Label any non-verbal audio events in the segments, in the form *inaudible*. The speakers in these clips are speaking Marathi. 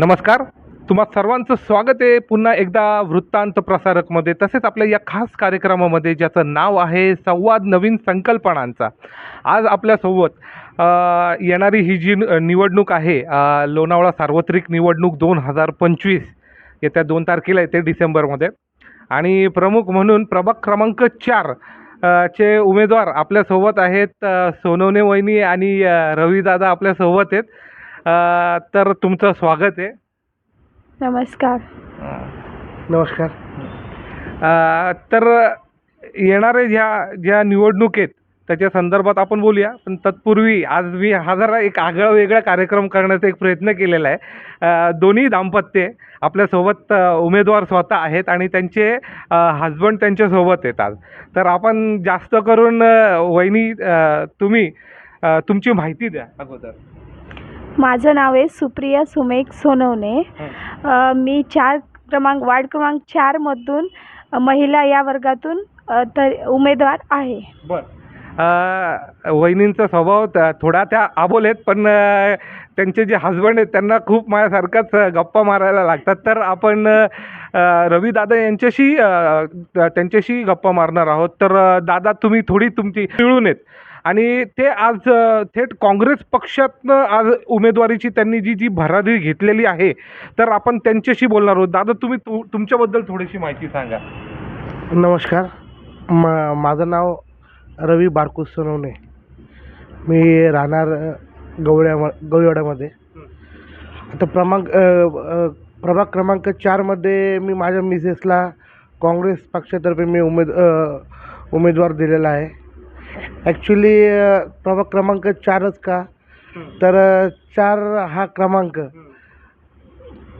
नमस्कार. तुम्हा सर्वांचं स्वागत आहे. पुन्हा एकदा वृत्तांत प्रसारकमध्ये. तसेच आपल्या या खास कार्यक्रमामध्ये ज्याचं नाव आहे संवाद नवीन संकल्पनांचा. आज आपल्यासोबत येणारी ही जी न- निवडणूक आहे लोणावळा सार्वत्रिक निवडणूक दोन हजार पंचवीस येत्या दोन तारखेला येते डिसेंबरमध्ये. आणि प्रमुख म्हणून प्रभाग क्रमांक चार चे उमेदवार आपल्यासोबत आहेत सोनवने सोनवणे वहिनी आणि रवीदादा आपल्यासोबत आहेत. अ, तर तुमचं स्वागत आहे. नमस्कार. नमस्कार. अ, तर येणारे ज्या ज्या निवडणूक आहेत त्याच्या संदर्भात आपण बोलूया. पण तत्पूर्वी आज मी हा जरा एक आगळा वेगळा कार्यक्रम करण्याचा एक प्रयत्न केलेला आहे. अ, दोन्ही दाम्पत्य आपल्यासोबत अ, उमेदवार स्वतः आहेत आणि त्यांचे हजबंड त्यांच्यासोबत आहेत आज. तर आपण जास्त करून अ, वहिनी अ, तुम्ही अ, तुमची माहिती द्या अगोदर. माझं नाव आहे सुप्रिया सुमेक सोनवणे. मी चार क्रमांक वार्ड क्रमांक चारमधून महिला या वर्गातून तर उमेदवार आहे. बर. वहिनींचा स्वभाव थोडा त्या आबोल आहेत पण त्यांचे जे हजबंड आहेत त्यांना खूप माझ्यासारखाच गप्पा मारायला लागतात. तर आपण रवी दादा यांच्याशी त्यांच्याशी गप्पा मारणार आहोत. तर दादा तुम्ही थोडी तुमची मिळून आहेत. आणि ते आज थेट काँग्रेस पक्षातनं आज उमेदवारीची त्यांनी जी जी भरारी घेतलेली आहे तर आपण त्यांच्याशी बोलणार आहोत. दादा तुम्ही तु- तुमच्याबद्दल थोडीशी माहिती सांगा. नमस्कार. म माझं नाव रवी बारकू सोनवणे. मी राहणार गवळ्या गवळवाड्यामध्ये. आता अ, प्रभाग क्रमांक चारमध्ये मी माझ्या मिसेसला काँग्रेस पक्षातर्फे मी उमेद उमेदवार दिलेला आहे. ॲक्च्युली प्रभाग क्रमांक चारच का? तर चार हा क्रमांक.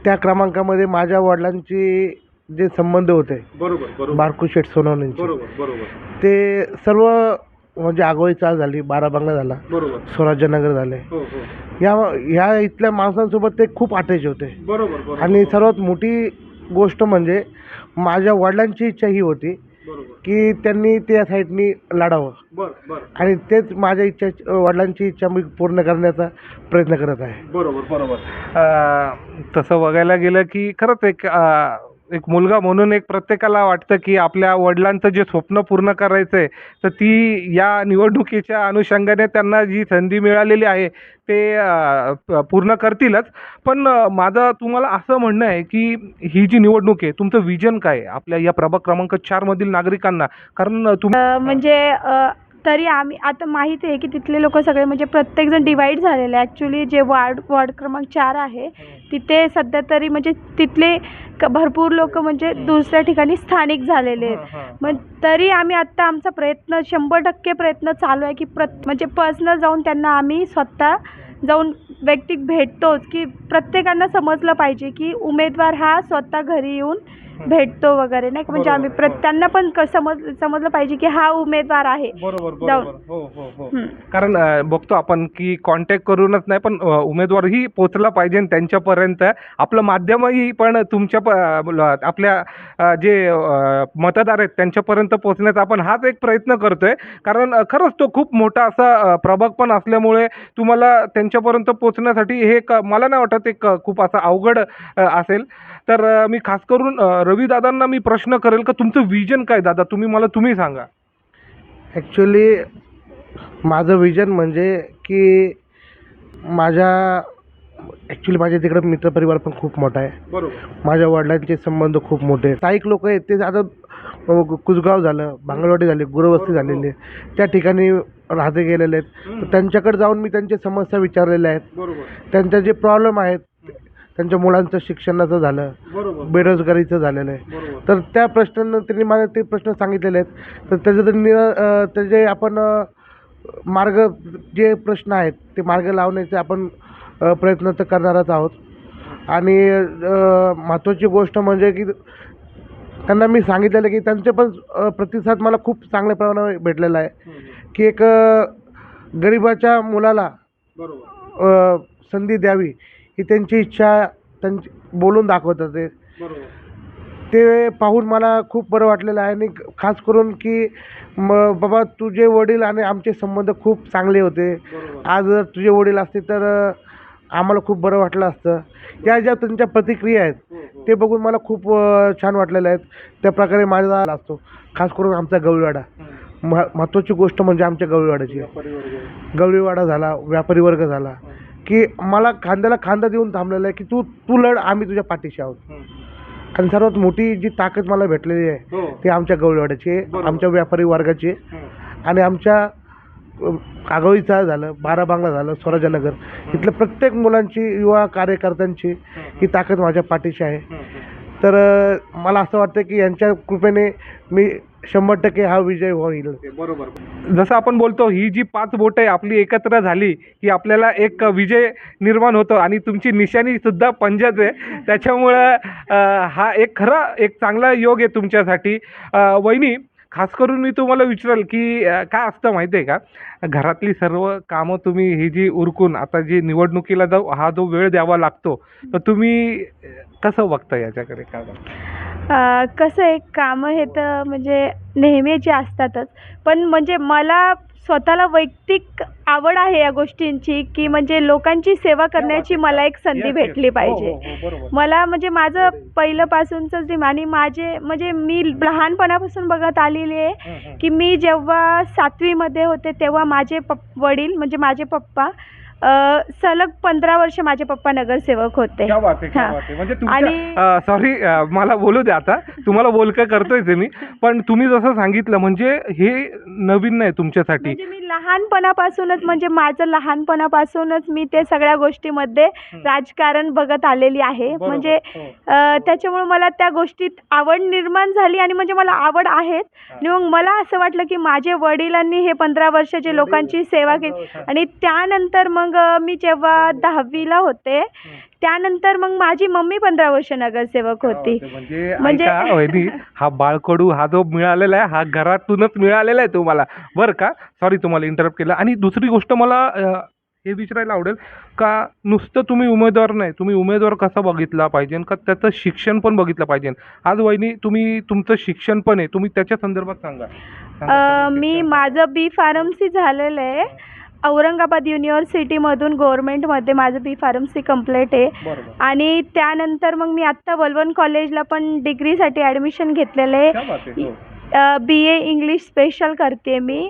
त्या क्रमांकामध्ये माझ्या वडिलांची जे संबंध होते बरोबर बरोबर. बारकू शेठ सोनवणेंचे. बरोबर बरोबर. ते सर्व म्हणजे आगोळी चाळ झाली बाराबंगला झाला. बरोबर. स्वराज्यनगर झाले. हो हो. या ह्या इथल्या माणसांसोबत ते खूप अटॅच होते. बरोबर बरोबर. आणि सर्वात मोठी गोष्ट म्हणजे माझ्या वडिलांची इच्छा ही होती की त्यांनी त्या साईडनी लढावं. बर बर. आणि तेच माझ्या इच्छा वडिलांची इच्छा मी पूर्ण करण्याचा प्रयत्न करत आहे. बरोबर बरोबर. अं, तसं बघायला गेलं की खरंच एक एक मुलगा म्हणून एक प्रत्येकाला वाटतं की आपल्या वडिलांचं जे स्वप्न पूर्ण करायचं आहे तर ती या निवडणुकीच्या अनुषंगाने त्यांना जी संधी मिळालेली आहे ते पूर्ण करतीलच. पण माझं तुम्हाला असं म्हणणं आहे की ही जी निवडणूक आहे तुमचं विजन काय आपल्या या प्रभाग क्रमांक चारमधील नागरिकांना. कारण तुम्ही म्हणजे तरी आम्ही आता माहिती आहे की तिथले लोक सगळे म्हणजे प्रत्येकजण डिवाईड झालेले आहे ॲक्च्युली जे वार्ड वार्ड क्रमांक चार आहे तिथे सध्या तरी म्हणजे तिथले क- भरपूर लोक म्हणजे दुसऱ्या ठिकाणी स्थानिक झालेले आहेत. मग तरी आम्ही आत्ता आमचा प्रयत्न शंभर टक्के प्रयत्न चालू आहे की प्रत म्हणजे पर्सनल जाऊन त्यांना आम्ही स्वतः जाऊन वैयक्तिक भेटतोच की प्रत्येकांना समजलं पाहिजे की उमेदवार हा स्वतः घरी येऊन भेटतो वगैरे नाही का? म्हणजे आम्ही त्यांना पण क- समज समजलं पाहिजे की हा उमेदवार आहे. बरोबर जाऊन. हो हो हो. हं. कारण अ, बघतो आपण की कॉन्टॅक्ट करूनच नाही पण अ, उमेदवारही पोचला पाहिजे आणि त्यांच्यापर्यंत. आपलं माध्यमही पण तुमच्या प- ल- आपल्या अ, जे अ, मतदार आहेत त्यांच्यापर्यंत पोचण्याचा आपण हाच एक प्रयत्न करतोय. कारण अ, खरंच तो खूप मोठा असा अ, प्रभाग पण असल्यामुळे तुम्हाला त्यांच्यापर्यंत पोचण्यासाठी हे एक मला नाही वाटत एक अ, खूप असं अवघड असेल. तर मी खास करून अ, रवी दादांना मी प्रश्न करेल का तुमचं विजन काय दादा? तुम्ही मला तुम्ही सांगा. ॲक्च्युली माझं विजन म्हणजे की माझ्या ॲक्च्युली माझ्या तिकडं मित्रपरिवार पण खूप मोठा आहे. बरोबर. माझ्या वडिलांचे संबंध खूप मोठे आहेत. स्थायिक लोक आहेत. ते आता कुसगाव झालं भांगलवाडी झाली गुरुवस्ती झालेली त्या ठिकाणी राहते गेलेले आहेत. तर त्यांच्याकडे जाऊन मी त्यांच्या समस्या विचारलेल्या आहेत. बरोबर. त्यांचे जे प्रॉब्लेम आहेत त्यांच्या मुलांचं शिक्षणाचं झालं बरोबर. बेरोजगारीचं झालेलं आहे. बरोबर. तर त्या प्रश्नांना त्यांनी मला ते प्रश्न सांगितलेले आहेत. तर त्याचं तर निर अ, त्याचे आपण अ, मार्ग जे प्रश्न आहेत ते मार्ग लावण्याचे आपण अ, प्रयत्न तर करणारच आहोत. आणि अ, महत्त्वाची गोष्ट म्हणजे की त्यांना मी सांगितलेलं की त्यांचे पण प्रतिसाद मला खूप चांगल्या प्रमाणात भेटलेला आहे. की एक गरिबाच्या मुलाला संधी द्यावी ही त्यांची इच्छा त्यांची बोलून दाखवतात ते. बरोबर. ते पाहून मला खूप बरं वाटलेलं आहे आणि खास करून की म बाबा तुझे वडील आणि आमचे संबंध खूप चांगले होते. आज जर तुझे वडील असते तर आम्हाला खूप बरं वाटलं असतं. या ज्या त्यांच्या प्रतिक्रिया आहेत ते बघून मला खूप छान वाटलेलं आहेत त्या प्रकारे माझा असतो. खास करून आमचा गवळीवाडा. मह महत्त्वाची गोष्ट म्हणजे आमच्या गवळीवाड्याची. गवळीवाडा झाला व्यापारी वर्ग झाला. की मला खांद्याला खांदा देऊन थांबलेला आहे की तू तू लढ आम्ही तुझ्या पाठीशी आहोत. आणि सर्वात मोठी जी ताकद मला भेटलेली आहे ती आमच्या गवळीवाड्याची आहे. आमच्या व्यापारी वर्गाची. आणि आमच्या कागळीचा झालं बारा बांगला झालं स्वराजनगर इथलं प्रत्येक मुलांची युवा कार्यकर्त्यांची ही ताकद माझ्या पाठीशी आहे. तर मला असं वाटतं की यांच्या कृपेने मी शंभर टक्के हा विजय होईल बरोबर. जसं आपण बोलतो ही जी पाच बोटं आहे आपली एकत्र झाली की आपल्याला एक विजय निर्माण होतो आणि तुमची निशाणी सुद्धा पंजाच आहे. त्याच्यामुळं हा एक खरा एक चांगला योग आहे तुमच्यासाठी. वहिनी खास करून मी तुम्हाला विचारेल की काय असतं माहिती आहे का? घरातली सर्व कामं तुम्ही ही जी उरकून आता जी निवडणुकीला जाऊ हा जो वेळ द्यावा लागतो तर तुम्ही कसं बघता याच्याकडे? काय कसं आहे कामं हे तर म्हणजे नेहमीची असतातच पण म्हणजे मला स्वतःला वैयक्तिक आवड आहे या गोष्टींची की म्हणजे लोकांची सेवा करण्याची मला एक संधी. भेटली हो, पाहिजे हो, हो. मला म्हणजे माझं पहिल्यापासूनचंच ड्रीम आणि माझे म्हणजे मी लहानपणापासून बघत आलेली आहे. की मी जेव्हा सातवीमध्ये होते तेव्हा माझे पप वडील म्हणजे माझे पप्पा सलग पंधरा वर्ष माझे पप्पा नगरसेवक होते. क्या बात आहे क्या हां. बात आहे. म्हणजे आणि- सॉरी मला बोलू द्या आता. तुम्हाला बोलकं करतोय ते मी. पण तुम्ही जसं सांगितलं म्हणजे हे नवीन नाही तुमच्यासाठी. म्हणजे मी लहानपणापासूनच म्हणजे माझं लहानपणापासूनच मी ते सगळ्या गोष्टीमध्ये राजकारण बघत आलेली आहे. बरोबर. म्हणजे हो. अ, त्याच्यामुळे मला त्या गोष्टीत आवड निर्माण झाली आणि म्हणजे मला आवड आहेच आणि मग मला असं वाटलं की माझे वडिलांनी हे पंधरा वर्षाचे लोकांची सेवा केली. आणि त्यानंतर मग अ, मी जेव्हा दहावीला होते त्यानंतर मग माझी मम्मी पंधरा वर्ष नगरसेवक होती. म्हणजे म्हणजे- ऐका, वहिनी, हा बाळकडू हा जो मिळालेला आहे हा घरातूनच मिळालेला आहे तुम्हाला. बरं का? सॉरी तुम्हाला इंटरप्ट केलं. आणि दुसरी गोष्ट मला अ, हे विचारायला आवडेल का नुसतं तुम्ही उमेदवार नाही तुम्ही उमेदवार कसा बघितला पाहिजे का त्याचं शिक्षण पण बघितलं पाहिजे? आज वहिनी तुम्ही तुमचं शिक्षण पण आहे तुम्ही त्याच्या संदर्भात सांगा. सांगा अ, त्याचं मी शिक्षण. माझं बी फार्मसी झालेलं आहे. औरंगाबाद युनिव्हर्सिटीमधून गव्हर्मेंटमध्ये माझं बी फार्मसी कंप्लीट आहे. आणि त्यानंतर मग मी आत्ता वलवण कॉलेजला पण डिग्रीसाठी ॲडमिशन घेतलेलं आहे. बी ए इंग्लिश स्पेशल करते मी.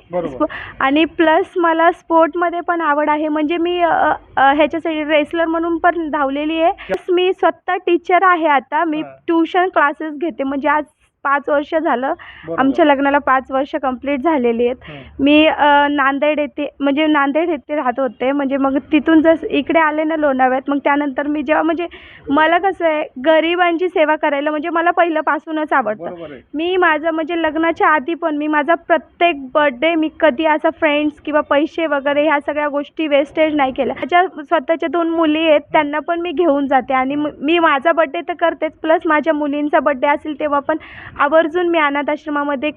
आणि प्लस मला स्पोर्टमध्ये पण आवड आहे. म्हणजे मी ह्याच्यासाठी रेसलर म्हणून पण धावलेली आहे. मी स्वतः टीचर आहे आता. मी. ट्युशन क्लासेस घेते. म्हणजे आज पाच वर्ष झालं. आमच्या लग्नाला पाच वर्ष कंप्लीट झालेली आहेत. मी नांदेड येथे म्हणजे नांदेड येथे राहत होते. म्हणजे मग तिथून जस इकडे आले ना लोणावळ्यात मग त्यानंतर मी जेव्हा म्हणजे मला कसं आहे गरिबांची सेवा करायला म्हणजे मला पहिल्यापासूनच आवडतं. मी माझं म्हणजे लग्नाच्या आधी पण मी माझा प्रत्येक बर्थडे मी कधी असं फ्रेंड्स किंवा पैसे वगैरे ह्या सगळ्या गोष्टी वेस्टेज नाही केल्या. माझ्या स्वतःच्या दोन मुली आहेत त्यांना पण मी घेऊन जाते. आणि म- मी माझा बड्डे तर करतेच प्लस माझ्या मुलींचा बड्डे असेल तेव्हा पण आवर्जून मी अनाथ आश्रमामध्ये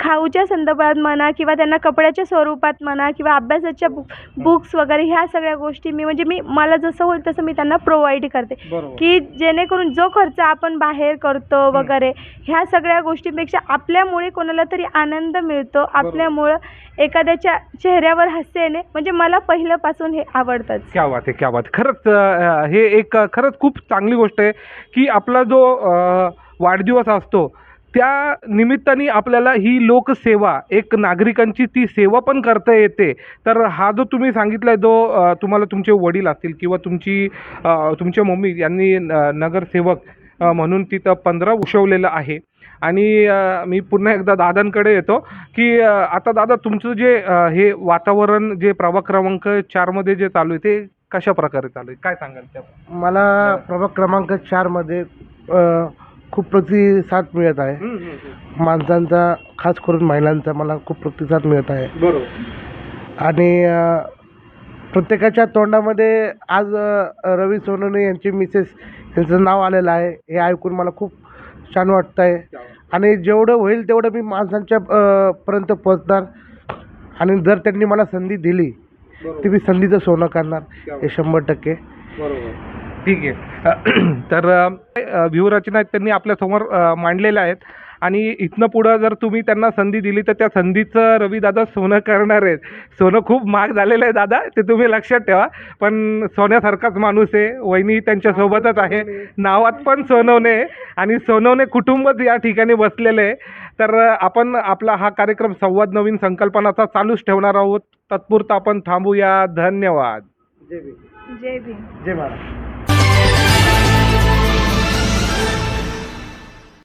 खाऊच्या संदर्भात म्हणा किंवा त्यांना कपड्याच्या स्वरूपात म्हणा किंवा अभ्यासाच्या बु बुक्स वगैरे ह्या सगळ्या गोष्टी मी म्हणजे मी मला जसं होईल तसं मी त्यांना प्रोव्हाइड करते. की जेणेकरून जो खर्च आपण बाहेर करतो वगैरे ह्या सगळ्या गोष्टींपेक्षा आपल्यामुळे कोणाला तरी आनंद मिळतो. आपल्यामुळं एखाद्याच्या चेहऱ्यावर हास्य येणे म्हणजे मला पहिल्यापासून हे आवडतंच. क्या बात आहे क्या बात. खरंच हे एक खरंच खूप चांगली गोष्ट आहे की आपला जो वाढदिवस असतो त्या निमित्ताने आपल्याला ही लोकसेवा एक नागरिकांची ती सेवा पण करता येते. तर हा जो तुम्ही सांगितला जो अ, तुम्हाला तुमचे वडील असतील किंवा तुमची तुमच्या मम्मी यांनी नगरसेवक म्हणून तिथं पंधरा उशवलेलं आहे. आणि मी पुन्हा एकदा दादांकडे येतो की आता दादा तुमचं जे हे वातावरण जे प्रभाग क्रमांक चारमध्ये जे चालू आहे ते कशा प्रकारे चालू आहे? काय सांगाल त्या मला प्रभाग क्रमांक चारमध्ये खूप प्रतिसाद मिळत आहे. माणसांचा खास करून महिलांचा मला खूप प्रतिसाद मिळत आहे. बरोबर. आणि अ, प्रत्येकाच्या तोंडामध्ये आज अ, रवी सोनवणे यांची मिसेस यांचं नाव आलेलं आहे हे ऐकून मला खूप छान वाटतं आहे आणि जेवढं होईल तेवढं मी माणसांच्या अ, पर्यंत पोहोचणार. आणि जर त्यांनी मला संधी दिली तर मी संधीचं सोनं करणार हे शंभर टक्के. ठीक आहे. *clears throat* तर व्यूहरचना त्यांनी आपल्यासमोर मांडलेल्या आहेत. आणि इथनं पुढं जर तुम्ही त्यांना संधी दिली तर त्या संधीचं रविदादा सोनं करणार आहेत. सोनं खूप महाग झालेलं आहे दादा ते तुम्ही लक्षात ठेवा. पण सोन्यासारखाच माणूस आहे. वहिनी त्यांच्यासोबतच आहे. नावात पण सोनवणे आणि सोनवणे कुटुंबच या ठिकाणी बसलेले आहे. तर आपण आपला हा कार्यक्रम संवाद नवीन संकल्पनाचा चालूच ठेवणार आहोत. तत्पुरता आपण थांबूया. धन्यवाद. जय भीम. जय भीम. जय महाराज.